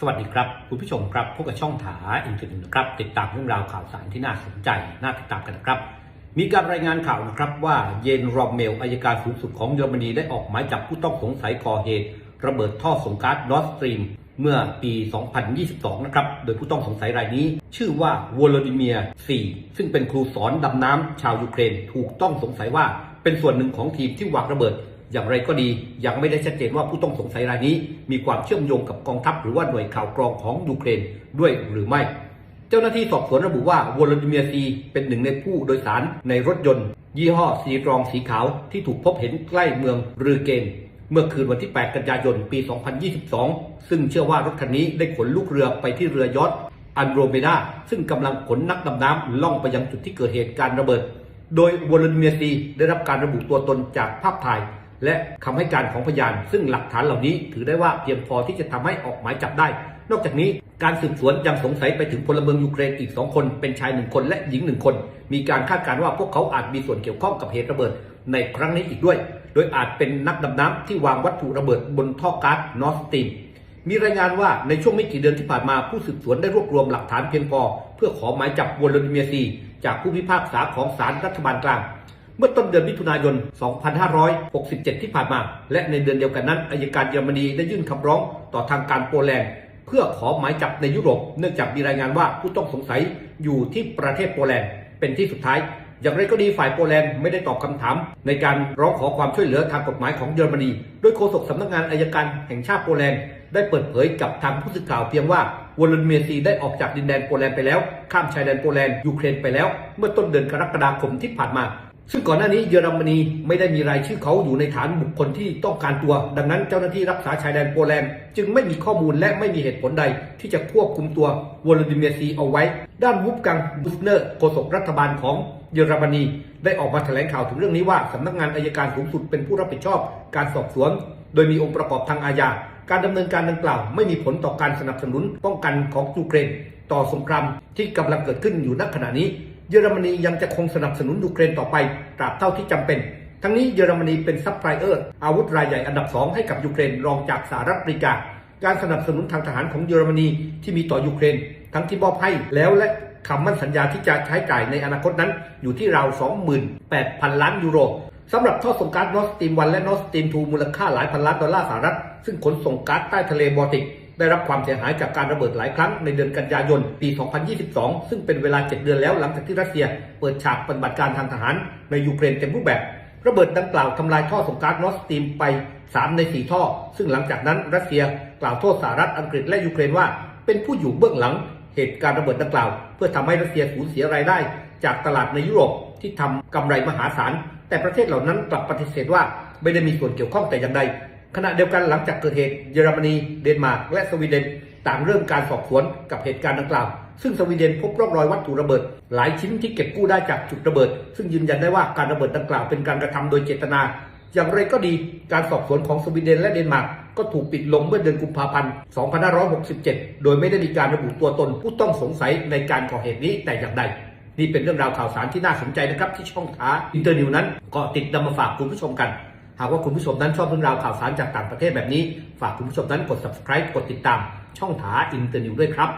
สวัสดีครับ คุณผู้ชมครับพบกับช่องถาอินเทอร์เน็ตนะครับ ติดตามเรื่องราวข่าวสารที่น่าสนใจ น่าติดตามกันนะครับ มีการรายงานข่าวนะครับว่าเยนรอมเมลอายการสูงสุดของเยอรมนีได้ออกหมายจับผู้ต้องสงสัยก่อเหตุ ระเบิดท่อส่งก๊าซนอร์สตรีมเมื่อปี 2022 นะครับ โดยผู้ต้องสงสัยรายนี้ ชื่อว่าวโลดิเมียร์ซีซึ่งเป็นครูสอนดำน้ำชาวยูเครน ถูกต้องสงสัยว่าเป็นส่วนหนึ่งของทีมที่วางระเบิด อย่างไรก็ดียังไม่ได้ชัดเจนว่าผู้ต้องสงสัยรายนี้ มีความเชื่อมโยงกับกองทัพหรือว่าหน่วยข่าวกรองของยูเครนด้วยหรือไม่ เจ้าหน้าที่สอบสวนระบุว่าวลาดิเมียซีเป็นหนึ่งในผู้โดยสารในรถยนต์ ยี่ห้อซีรองสีขาวที่ถูกพบเห็นใกล้เมืองรือเกนเมื่อคืนวันที่ 8 กันยายน ปี 2022 ซึ่งเชื่อว่ารถคันนี้ได้ขนลูกเรือไปที่เรือยอทอันโรเมดาซึ่งกำลังขนนักดำน้ำล่องไปยังจุดที่เกิดเหตุการณ์ระเบิด โดยวลาดิเมียซีได้รับการระบุตัวตนจากภาพถ่าย และคำให้การของพยาน ซึ่งหลักฐานเหล่านี้ถือได้ว่าเพียงพอที่จะทำให้ออกหมายจับได้ นอกจากนี้การสืบสวนยังสงสัยไปถึงพลเมืองยูเครนอีก 2 คน เป็นชายหนึ่งคนและหญิงหนึ่งคน มีการคาดการณ์ว่าพวกเขาอาจมีส่วนเกี่ยวข้องกับเหตุระเบิดในครั้งนี้อีกด้วย โดยอาจเป็นนักดำน้ำที่วางวัตถุระเบิดบนท่อก๊าซนอร์สตีมมีรายงานว่าในช่วงไม่กี่เดือนที่ผ่านมาผู้สืบสวนได้รวบรวมหลักฐานเพียงพอ เพื่อขอหมายจับวลาดิเมียซี จากผู้พิพากษาของศาลรัฐบาลกลาง เมื่อต้นเดือนมิถุนายน 2567 ที่ผ่านมา และในเดือนเดียวกันนั้นอายการเยอรมนีได้ยื่นคำร้องต่อทางการโปแลนด์เพื่อขอหมายจับในยุโรป เนื่องจากมีรายงานว่าผู้ต้องสงสัยอยู่ที่ประเทศโปแลนด์เป็นที่สุดท้าย อย่างไรก็ดีฝ่ายโปแลนด์ไม่ได้ตอบคำถาม ในการร้องขอความช่วยเหลือทางกฎหมายของเยอรมนี โดยโฆษกสำนักงานอายการแห่งชาติโปแลนด์ได้เปิดเผยกับทางผู้สื่อข่าวเพียงว่าวลาดิเมียร์ซีได้ออกจากดินแดนโปแลนด์ไปแล้ว ข้ามชายแดนโปแลนด์ยูเครนไปแล้ว เมื่อต้นเดือนกรกฎาคมที่ผ่านมา ซึ่งก่อนหน้านี้เยอรมนีไม่ได้มีรายชื่อเขาอยู่ในฐานบุคคลที่ต้องการตัว ดังนั้นเจ้าหน้าที่รักษาชายแดนโปแลนด์จึงไม่มีข้อมูลและไม่มีเหตุผลใด ที่จะควบคุมตัววลาดิเมียซีเอาไว้ ด้านวุบกังบุสเนอร์โฆษกรัฐบาลของเยอรมนีได้ออกมาแถลงข่าวถึงเรื่องนี้ว่าสำนักงานอายการสูงสุดเป็นผู้รับผิดชอบการสอบสวน โดยมีองค์ประกอบทางอาญาการดำเนินการดังกล่าว ไม่มีผลต่อการสนับสนุนป้องกันของยูเครน ต่อสงครามที่กำลังเกิดขึ้นอยู่ณขณะนี้ เยอรมนียังจะคงสนับสนุนยูเครนต่อไปตราบเท่าที่จำเป็น ทั้งนี้เยอรมนีเป็นซัพพลายเออร์อาวุธรายใหญ่อันดับสองให้กับยูเครนรองจากสหรัฐอเมริกา การสนับสนุนทางทหารของเยอรมนีที่มีต่อยูเครน ทั้งที่มอบให้แล้วและคำมั่นสัญญาที่จะใช้จ่ายในอนาคตนั้นอยู่ที่ราว 28,000 ล้านยูโรสำหรับท่อส่งก๊าซนอสตีมวันและนอสตีมทูมูลค่าหลายพันล้านดอลลาร์สหรัฐ ซึ่งขนส่งก๊าซใต้ทะเลบอลติก ได้รับความเสียหายจากการระเบิดหลายครั้งในเดือนกันยายนปี 2022 ซึ่งเป็นเวลา 7 เดือนแล้วหลังจากที่รัสเซีย เปิดฉากปฏิบัติการทางทหารในยูเครนเต็มรูปแบบ ระเบิดดังกล่าวทำลายท่อส่งก๊าซนอร์สตีมไป 3 ใน 4 ท่อ ซึ่งหลังจากนั้นรัสเซียกล่าวโทษสหรัฐอังกฤษและยูเครนว่า เป็นผู้อยู่เบื้องหลังเหตุการณ์ระเบิดดังกล่าว เพื่อทำให้รัสเซียสูญเสียรายได้ จากตลาดในยุโรปที่ทำกำไรมหาศาลแต่ประเทศเหล่านั้นกลับปฏิเสธว่าไม่ได้มีส่วนเกี่ยวข้องแต่อย่างใด ขณะเดียวกันหลังจากเกิดเหตุเยอรมนีเดนมาร์กและสวีเดนต่างเริ่มการสอบสวนกับเหตุการณ์ดังกล่าว ซึ่งสวีเดนพบร่องรอยวัตถุระเบิด หลายชิ้นที่เก็บกู้ได้จากจุดระเบิด ซึ่งยืนยันได้ว่าการระเบิดดังกล่าวเป็นการกระทำโดยเจตนา อย่างไรก็ดีการสอบสวนของสวีเดนและเดนมาร์กก็ถูกปิดลงเมื่อเดือนกุมภาพันธ์ 2567 โดยไม่ได้มีการระบุตัวตนผู้ต้องสงสัยในการก่อเหตุนี้แต่อย่างใดนี่เป็นเรื่องราวข่าวสารที่น่าสนใจนะครับที่ช่องท้าอินเตอร์นิวนั้นก็ติดนำมาฝากคุณผู้ชมกัน หากว่าคุณผู้ชมนั้นชอบเรื่องราวข่าวสารจากต่างประเทศแบบนี้ ฝากคุณผู้ชมนั้นกด subscribe กดติดตาม ช่องถาอินเตอร์นิวด้วยครับ